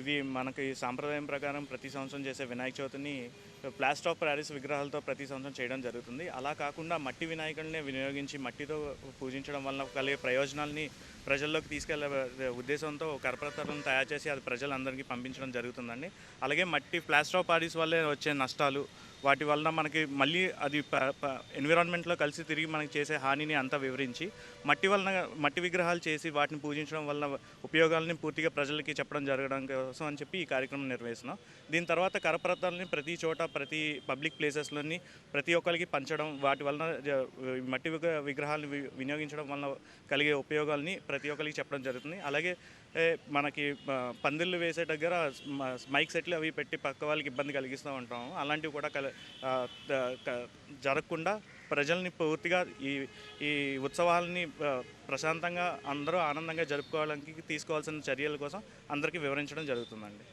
ఇవి మనకి సాంప్రదాయం ప్రకారం ప్రతి సంవత్సరం చేసే వినాయక చవితిని ప్లాస్టర్ ఆఫ్ ప్యారిస్ విగ్రహాలతో ప్రతి సంవత్సరం చేయడం జరుగుతుంది. అలా కాకుండా మట్టి వినాయకుడిని వినియోగించి మట్టితో పూజించడం వల్ల కలిగే ప్రయోజనాల్ని ప్రజల్లోకి తీసుకెళ్ళే ఉద్దేశంతో కరపత్రాలను తయారు చేసి అది ప్రజలందరికీ పంపించడం జరుగుతుందండి. అలాగే మట్టి ప్లాస్టర్ ఆఫ్ ప్యారిస్ వల్లే వచ్చే నష్టాలు వాటి వలన మనకి మళ్ళీ అది ఎన్విరాన్మెంట్లో కలిసి తిరిగి మనకి చేసే హానిని అంతా వివరించి మట్టి వలన మట్టి విగ్రహాలు చేసి వాటిని పూజించడం వల్ల ఉపయోగాలని పూర్తిగా ప్రజలకి చెప్పడం జరగడం కోసం అని చెప్పి ఈ కార్యక్రమం నిర్వహిస్తున్నాం. దీని తర్వాత కరపత్రాలని ప్రతి చోట ప్రతి పబ్లిక్ ప్లేసెస్లోని ప్రతి ఒక్కరికి పంచడం వాటి వలన మట్టి విగ్రహాలను వి- వినియోగించడం వలన కలిగే ఉపయోగాలని ప్రతి ఒక్కరికి చెప్పడం జరుగుతుంది. అలాగే మనకి పందిళ్ళు వేసే దగ్గర మైక్ సెట్లు అవి పెట్టి పక్క వాళ్ళకి ఇబ్బంది కలిగిస్తూ ఉంటాము. అలాంటివి కూడా కల జరగకుండా ప్రజల్ని పూర్తిగా ఈ ఈ ఉత్సవాలని ప్రశాంతంగా అందరూ ఆనందంగా జరుపుకోవడానికి తీసుకోవాల్సిన చర్యల కోసం అందరికీ వివరించడం జరుగుతుందండి.